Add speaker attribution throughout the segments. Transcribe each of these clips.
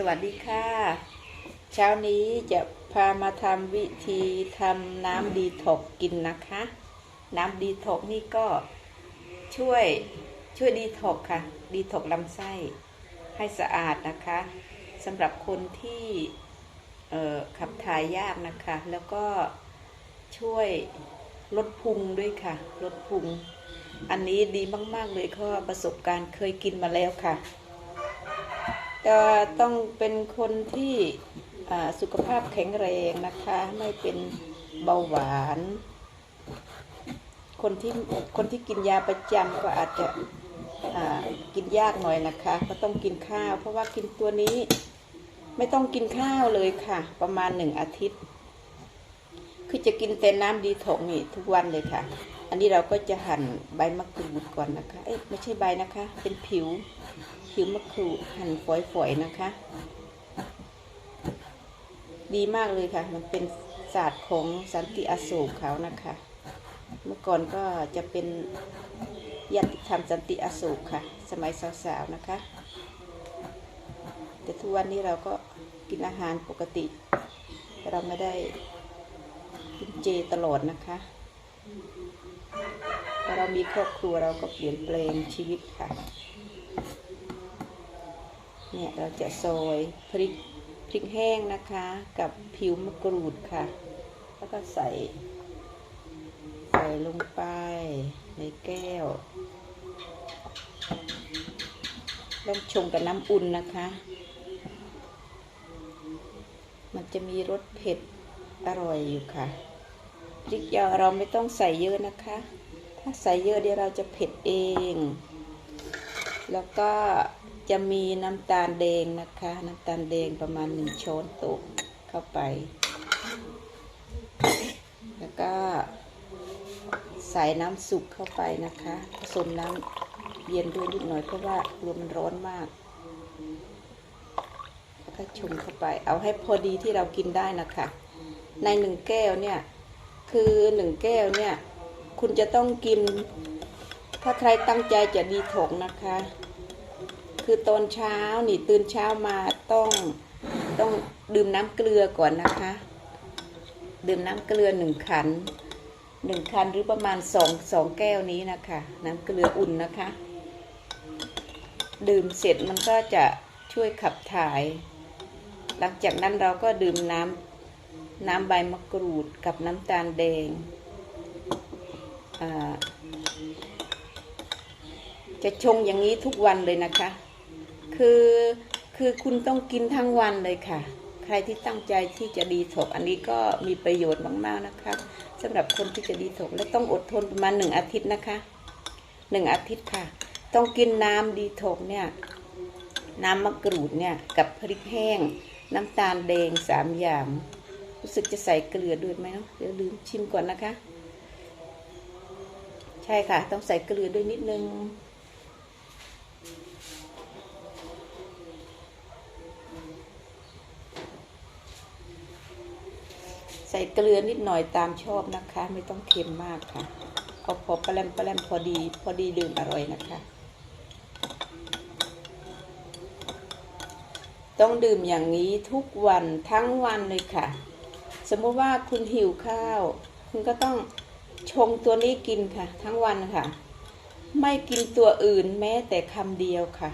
Speaker 1: สวัสดีค่ะ เช้านี้จะพามาทำวิธีทำน้ำดีถกกินนะคะ น้ำดีถกนี่ก็ช่วยช่วยดีถกค่ะ ดีถกลำไส้ให้สะอาดนะคะสำหรับคนที่ขับถ่ายยากนะคะ แล้วก็ช่วยลดพุงด้วยค่ะ ลดพุง อันนี้ดีมาก ๆ เลยเพราะประสบการณ์เคยกินมาแล้วค่ะ แต่ต้องเป็นคนที่สุขภาพแข็งแรงนะคะ ไม่เป็นเบาหวาน คนที่คนที่กินยาประจำก็อาจจะกินยากหน่อยนะคะ ก็ต้องกินข้าว เพราะว่ากินตัวนี้ไม่ต้องกินข้าวเลยค่ะ ประมาณหนึ่งอาทิตย์ คือจะกินแต่น้ำดีถกนี่ทุกวันเลยค่ะ อันนี้เราก็จะหั่นใบมะกรูดก่อนนะคะ เอ๊ะไม่ใช่ใบนะคะ เป็นผิว ผิวมะกรูดหั่นฝอยๆนะคะ ดีมากเลยค่ะ มันเป็นศาสตร์ของสันติอโศกเขานะคะ เมื่อก่อนก็จะเป็นญาติธรรมสันติอโศกค่ะ สมัยสาวๆนะคะ แต่ทุกวันนี้เราก็กินอาหารปกติ เราไม่ได้กินเจตลอดนะคะพอเรามีครอบครัวเราก็เปลี่ยนแปลงชีวิตค่ะ เนี่ยเราจะซอยพริกพริกแห้งนะคะ กับผิวมะกรูดค่ะ แล้วก็ใส่ ใส่ลงไปในแก้วต้องชงกับน้ำอุ่นนะคะ มันจะมีรสเผ็ดอร่อยอยู่ค่ะพริกยาเราไม่ต้องใส่เยอะนะคะ ถ้าใส่เยอะเดี๋ยวเราจะเผ็ดเอง แล้วก็จะมีน้ำตาลแดงนะคะ น้ำตาลแดงประมาณหนึ่งช้อนโต๊ะเข้าไป แล้วก็ใส่น้ำสุกเข้าไปนะคะผสมน้ำเย็นด้วยนิดหน่อยเพราะว่าลมมันร้อนมากแล้วก็ชงเข้าไป เอาให้พอดีที่เรากินได้นะคะ ในหนึ่งแก้วเนี่ย คือหนึ่งแก้วเนี่ย คุณจะต้องกิน ถ้าใครตั้งใจจะดีถกนะคะ คือตอนเช้านี่ตื่นเช้ามาต้องต้องดื่มน้ำเกลือก่อนนะคะ ดื่มน้ำเกลือหนึ่งขันหนึ่งขันหรือประมาณสองสองแก้วนี้นะคะ น้ำเกลืออุ่นนะคะ ดื่มเสร็จมันก็จะช่วยขับถ่าย หลังจากนั้นเราก็ดื่มน้ำน้ำใบมะกรูดกับน้ำตาลแดงอ่า จะชงอย่างนี้ทุกวันเลยนะคะ คือคือคุณต้องกินทั้งวันเลยค่ะ ใครที่ตั้งใจที่จะดีถกอันนี้ก็มีประโยชน์มากๆนะคะสำหรับคนที่จะดีถกและต้องอดทนประมาณหนึ่งอาทิตย์นะคะหนึ่งอาทิตย์ค่ะ ต้องกินน้ำดีถกเนี่ยน้ำมะกรูดเนี่ยกับพริกแห้ง น้ำตาลแดงสามอย่าง รู้สึกจะใส่เกลือด้วยไหมเนาะเดี๋ยวลืมชิมก่อนนะคะ ใช่ค่ะ ต้องใส่เกลือด้วยนิดนึง เกลือนิดหน่อยตามชอบนะคะ ไม่ต้องเค็มมากค่ะ เอาพอปลาแรมปลาแรมพอดีพอดีดื่มอร่อยนะคะ ต้องดื่มอย่างนี้ทุกวันทั้งวันเลยค่ะ สมมุติว่าคุณหิวข้าว คุณก็ต้องชงตัวนี้กินค่ะ ทั้งวันค่ะ ไม่กินตัวอื่นแม้แต่คำเดียวค่ะ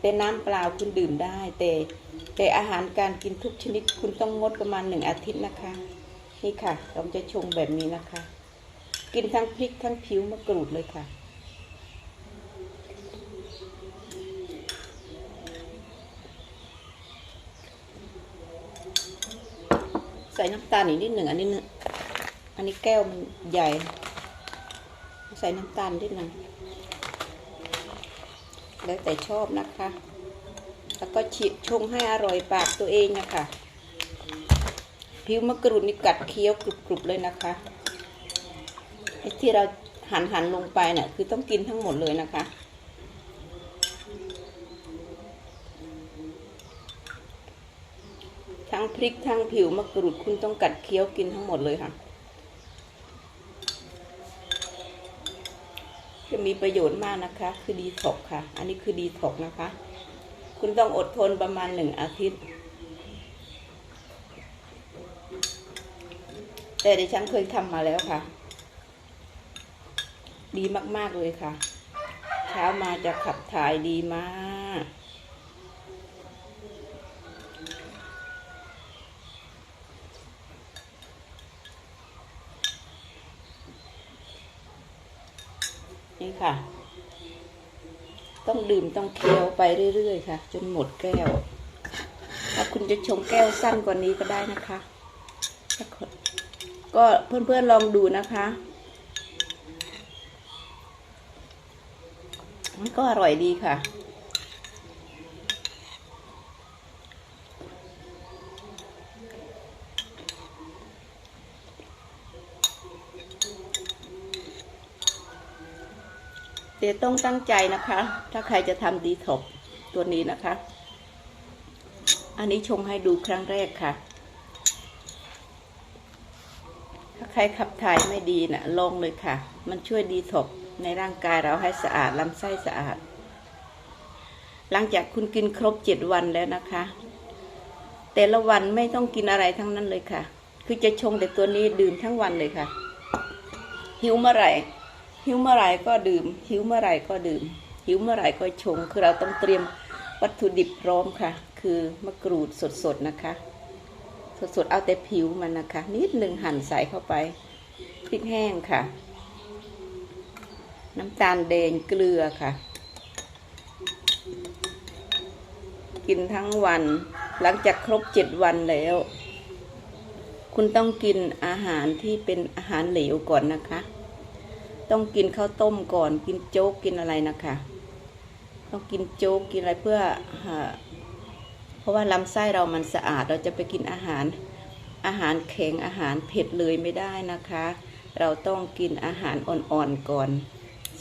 Speaker 1: แต่น้ำเปล่าคุณดื่มได้แต่แต่อาหารการกินทุกชนิดคุณต้องงดประมาณหนึ่งอาทิตย์นะคะ นี่ค่ะ เราจะชงแบบนี้นะคะ กินทั้งพริกทั้งผิวมะกรูดเลยค่ะใส่น้ำตาลอีกนิดหนึ่งอันนี้นออันนี้แก้วมันใหญ่ ใส่น้ำตาลนิดหนึ่งแล้วแต่ชอบนะคะ แล้วก็ฉีดชงให้อร่อยปากตัวเองนะคะ ผิวมะกรูดนี่กัดเคี้ยวกรุบๆเลยนะคะไอ้ที่เราหันหันๆลงไปเนี่ยคือต้องกินทั้งหมดเลยนะคะ ทั้งพริกทั้งผิวมะกรูดคุณต้องกัดเคี้ยวกินทั้งหมดเลยค่ะ จะมีประโยชน์มากนะคะ คือดีท็อกค่ะ อันนี้คือดีท็อกนะคะ คุณต้องอดทนประมาณหนึ่งอาทิตย์ แต่ดิฉันเคยทำมาแล้วค่ะ ดีมาก ๆ เลยค่ะ เช้ามาจะขับถ่ายดีมาก นี่ค่ะ ต้องดื่มต้องเคี้ยวไปเรื่อย ๆ ค่ะ จนหมดแก้ว ถ้าคุณจะชงแก้วสั้นกว่านี้ก็ได้นะคะถ้าคน ก็เพื่อนๆลองดูนะคะ มันก็อร่อยดีค่ะเดี๋ยวต้องตั้งใจนะคะ ถ้าใครจะทำดีท็อกตัวนี้นะคะ อันนี้ชงให้ดูครั้งแรกค่ะ ถ้า ใครขับถ่ายไม่ดีนะ่ะลงเลยค่ะ มันช่วยดีท็อกในร่างกายเราให้สะอาดลำไส้สะอาด หลังจากคุณกินครบเจ็ดวันแล้วนะคะ แต่ละวันไม่ต้องกินอะไรทั้งนั้นเลยค่ะ คือจะชงแต่ตัวนี้ดื่มทั้งวันเลยค่ะ หิวเมื่อไหร่ หิวเมื่อไหร่ก็ดื่ม หิวเมื่อไหร่ก็ดื่ม หิวเมื่อไหร่ก็ชง คือเราต้องเตรียมวัตถุดิบพร้อมค่ะ คือมะกรูดสดๆนะคะ สดๆ เอาแต่ผิวมันนะคะ นิดหนึ่งหั่นใส่เข้าไป พริกแห้งค่ะ น้ำตาลแดงเกลือค่ะ กินทั้งวัน หลังจากครบเจ็ดวันแล้ว คุณต้องกินอาหารที่เป็นอาหารเหลวก่อนนะคะ ต้องกินข้าวต้มก่อน กินโจ๊กกินอะไรนะคะ ต้องกินโจ๊กกินอะไรเพื่อ เพราะว่าลำไส้เรามันสะอาดเราจะไปกินอาหารอาหารแข็งอาหารเผ็ดเลยไม่ได้นะคะ เราต้องกินอาหารอ่อนๆก่อน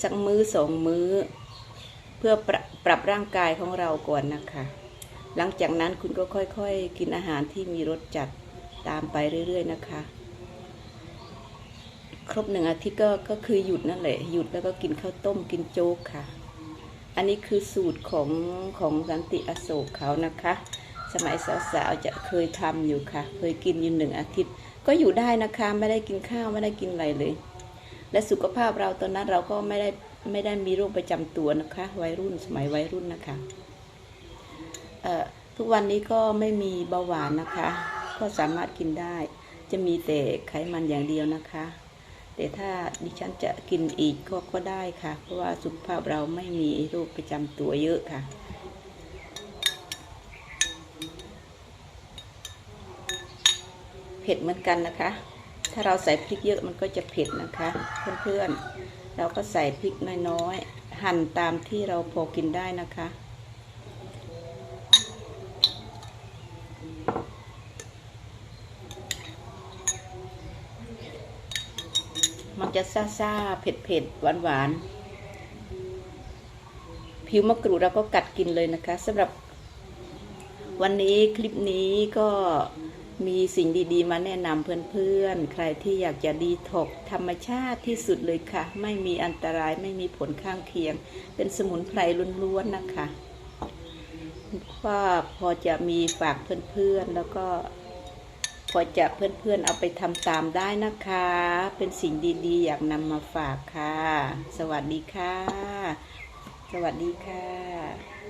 Speaker 1: สักมื้อสองมื้อ เพื่อปรับปรับร่างกายของเราก่อนนะคะ หลังจากนั้นคุณก็ค่อยๆ กินอาหารที่มีรสจัดตามไปเรื่อยๆนะคะ ครบหนึ่งอาทิตย์ก็ก็คือหยุดนั่นแหละหยุดแล้วก็กินข้าวต้มกินโจ๊กค่ะ อันนี้คือสูตรของของสันติอโศกเขานะคะ สมัยสาวๆจะเคยทำอยู่ค่ะ เคยกินอยู่หนึ่งอาทิตย์ ก็อยู่ได้นะคะไม่ได้กินข้าวไม่ได้กินอะไรเลย และสุขภาพเราตอนนั้นเราก็ไม่ได้ไม่ได้มีโรคประจำตัวนะคะ วัยรุ่นสมัยวัยรุ่นนะคะเอ่อทุกวันนี้ก็ไม่มีเบาหวานนะคะ ก็สามารถกินได้ จะมีแต่ไขมันอย่างเดียวนะคะ แต่ถ้าดิฉันจะกินอีกก็ก็ได้ค่ะ เพราะว่าสุขภาพเราไม่มีโรคประจำตัวเยอะค่ะเผ็ดเหมือนกันนะคะ ถ้าเราใส่พริกเยอะมันก็จะเผ็ดนะคะ เพื่อนๆ เราก็ใส่พริกน้อยๆ หั่นตามที่เราพอกินได้นะคะ จะซ่าๆเผ็ดๆหวานๆผิวมะกรูดเราก็กัดกินเลยนะคะสำหรับ วันนี้คลิปนี้ก็มีสิ่งดีๆ มาแนะนำเพื่อนๆ ใครที่อยากจะดีถกธรรมชาติที่สุดเลยค่ะ ไม่มีอันตรายไม่มีผลข้างเคียง เป็นสมุนไพรล้วนๆนะคะว่าพอจะมีฝากเพื่อนๆ แล้วก็ พอจะเพื่อนๆเอาไปทำตามได้นะคะ เป็นสิ่งดีๆ อยากนำมาฝากค่ะ สวัสดีค่ะ สวัสดีค่ะ